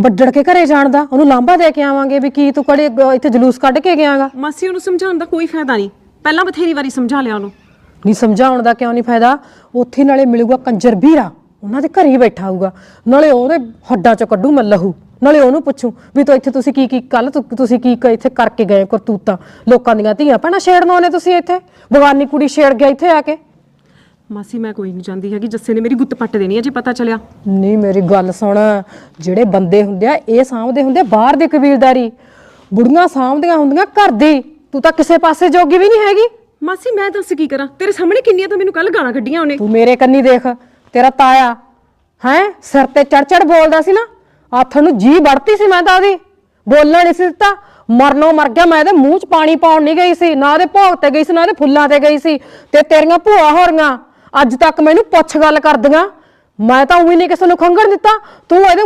ਵੱਡੜ ਕੇ ਘਰੇ ਜਾਣ ਦਾ ਉਹਨੂੰ ਲਾਂਬਾ ਦੇ ਕੇ ਆਵਾਂਗੇ ਵੀ ਕੀ ਤੂੰ ਕੜੇ ਇੱਥੇ ਜਲੂਸ ਕੱਢ ਕੇ ਗਿਆਗਾ ਮਾਸੀ ਉਹਨੂੰ ਸਮਝਾਉਣ ਦਾ ਕੋਈ ਫਾਇਦਾ ਨਹੀਂ। ਪਹਿਲਾਂ ਬਥੇਰੀ ਵਾਰੀ ਸਮਝਾ ਲਿਆ ਉਹਨੂੰ। ਨਹੀਂ ਸਮਝਾਉਣ ਦਾ ਕਿਉਂ ਨਹੀਂ ਫਾਇਦਾ? ਉੱਥੇ ਨਾਲੇ ਮਿਲੂਗਾ ਕੰਜਰ ਵੀਰਾ ਉਹਨਾਂ ਦੇ ਘਰੇ ਹੀ ਬੈਠਾ ਹੋਊਗਾ। ਨਾਲੇ ਉਹਦੇ ਹੱਡਾਂ ਚੋਂ ਕੱਢੂ ਮੈਂ ਲਹੂ। ਨਾਲੇ ਉਹਨੂੰ ਪੁੱਛੂ ਵੀ ਤੂੰ ਇੱਥੇ ਤੁਸੀਂ ਕੀ ਕੀ ਕੱਲ ਤੁਸੀਂ ਕੀ ਕ- ਇੱਥੇ ਕਰਕੇ ਗਏ ਕਰਤੂਤਾਂ? ਲੋਕਾਂ ਦੀਆਂ ਧੀਆਂ ਭੈਣਾਂ ਛੇੜਨ ਆਉਨੇ ਤੁਸੀਂ ਇੱਥੇ? ਬਗਾਨੀ ਕੁੜੀ ਛੇੜ ਗਿਆ ਇੱਥੇ ਆ ਕੇ। ਮਾਸੀ ਮੈਂ ਕੋਈ ਨਹੀਂ ਜਾਂਦੀ ਹੈਗੀ ਜੱਸੇ ਨੇ ਮੇਰੀ ਗੁੱਤ ਪੱਟ ਦੇਣੀ ਹੈ ਜੇ ਪਤਾ ਚੱਲਿਆ। ਨਹੀਂ ਮੇਰੀ ਗੱਲ ਸੁਣ ਜਿਹੜੇ ਬੰਦੇ ਹੁੰਦੇ ਆ ਇਹ ਸਾਂਭਦੇ ਹੁੰਦੇ ਆ ਬਾਹਰ ਦੀ ਕਬੀਲਦਾਰੀ। ਬੁੜੀਆਂ ਸਾਂਭਦੀਆਂ ਹੁੰਦੀਆਂ ਘਰ ਦੀ ਤੂੰ ਤਾਂ ਕਿਸੇ ਪਾਸੇ ਜੋਗੀ ਵੀ ਨਹੀਂ ਹੈਗੀ। ਮਾਸੀ ਮੈਂ ਦੱਸ ਕੀ ਕਰਾਂ? ਤੇਰੇ ਸਾਹਮਣੇ ਕਿੰਨੀਆਂ ਤਾਂ ਮੈਨੂੰ ਕੱਲ ਗਾਲਾਂ ਕੱਢੀਆਂ ਉਹਨੇ। ਤੂੰ ਮੇਰੇ ਕੰਨੀ ਦੇਖ ਤੇਰਾ ਤਾਇਆ ਹੈ ਸਿਰ ਤੇ ਚੜ ਚੜ ਬੋਲਦਾ ਸੀ ਨਾ ਹੱਥ ਨੂੰ ਜੀ ਵੜਤੀ ਸੀ ਮੈਂ ਤਾਂ ਉਹਦੀ। ਬੋਲਣਾ ਨਹੀਂ ਸੀ ਦਿੱਤਾ ਮਰਨੋਂ ਮਰ ਗਿਆ ਮੈਂ ਇਹਦੇ ਮੂੰਹ 'ਚ ਪਾਣੀ ਪਾਉਣ ਨਹੀਂ ਗਈ ਸੀ ਨਾ ਉਹਦੇ ਭੋਗ ਤੇ ਗਈ ਸੀ ਨਾ ਉਹਦੇ ਫੁੱਲਾਂ ਤੇ ਗਈ ਸੀ ਤੇ ਤੇਰੀਆਂ ਭੂਆ ਹੋ ਰਹੀਆਂ ਅੱਜ ਤੱਕ ਮੈਨੂੰ ਪੁੱਛ ਗੱਲ ਕਰਦੀਆਂ। ਮੈਂ ਤਾਂ ਉਹੀ ਨਹੀਂ ਕਿਸੇ ਨੂੰ ਖੰਗਣ ਦਿੱਤਾ। ਤੂੰ ਇਹਦੇ